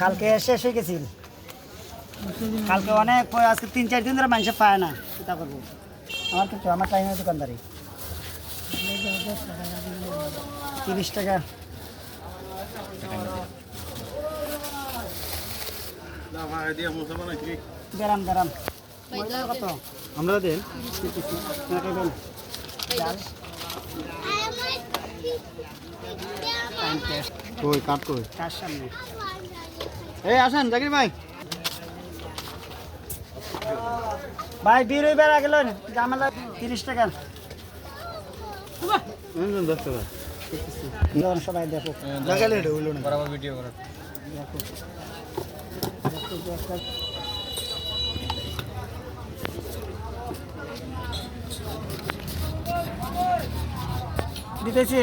কালকে শেষ হয়ে গেছিল কালকে অনেক আজকে তিন চার দিন ধরে মানুষ পায় না চিন্তা করব। আমার কিছু আমার টাইমের দোকানদারি। তিরিশ টাকা। গ্রাম গ্রাম কত? আমরা দেন। টাইম টেস্ট কই কাট কই? সামনে। এই আসেন জাকির ভাই। ভাই বির হইবার আগে লন জামালা তিরিশ টাকা। হুম দশ টাকা। সবাই দেখো। লাগালে এটা না। বরাবর ভিডিও করা। দেখো দেখো, দেখো। দিতেছি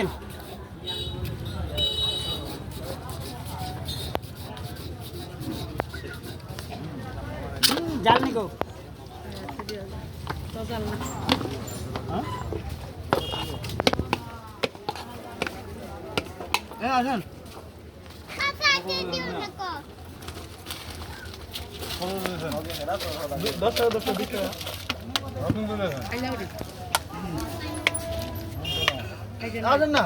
জাল নিকো। হ্যাঁ? এই আসেন। দশ টাকা দশ টাকা বিশ টাকা আসেন না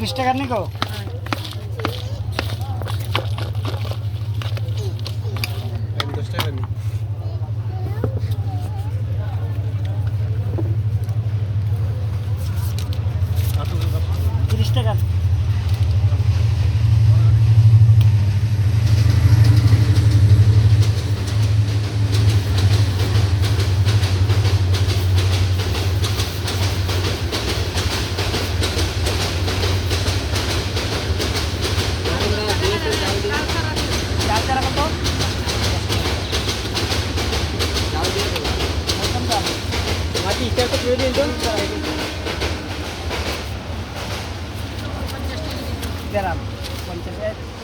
তিরিশ টাকার নিকো মাটি ইটা তো করে দিন তো গ্রাম পঞ্চাশ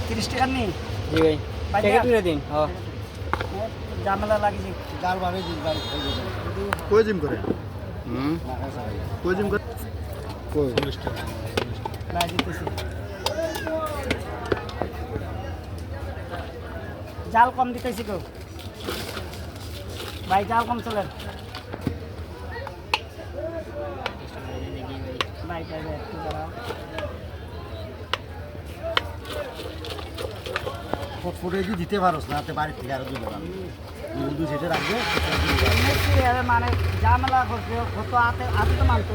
তিরিশ টাকার নেই। জি ভাই ভাই, প্যাকেট। করে দিন হ্যাঁ জামেলা লাগিয়েছি ডাল বাড়ে দিন ডাল কই জিম করে? হুম? কই জিম করে? কই? ভাই দিতেছি জাল কম দিতেছি গো। ভাই জাল কম চলেন। ভাই ভাই একটু দাঁড়াও। ফুটফুটে যদি দিতে পারোস না তে বাড়ি থেকে আরও দিবে না দুধ সেটা রাখবে মানে জামেলা করছে কত হাতে হাতে তো মানতো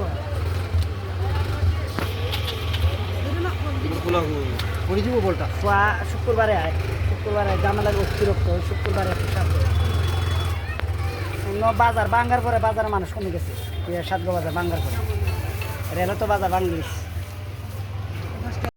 করে দিব বলটা। সোয়া শুক্রবারে আয় শুক্রবারে জামেলার অতিরিক্ত শুক্রবারে করে। অন্য বাজার বাঙ্গার পরে বাজারে মানুষ কমে গেছে। সাতগো বাজার বাঙ্গার পরে। রেলও তো বাজার বাঙ্গিস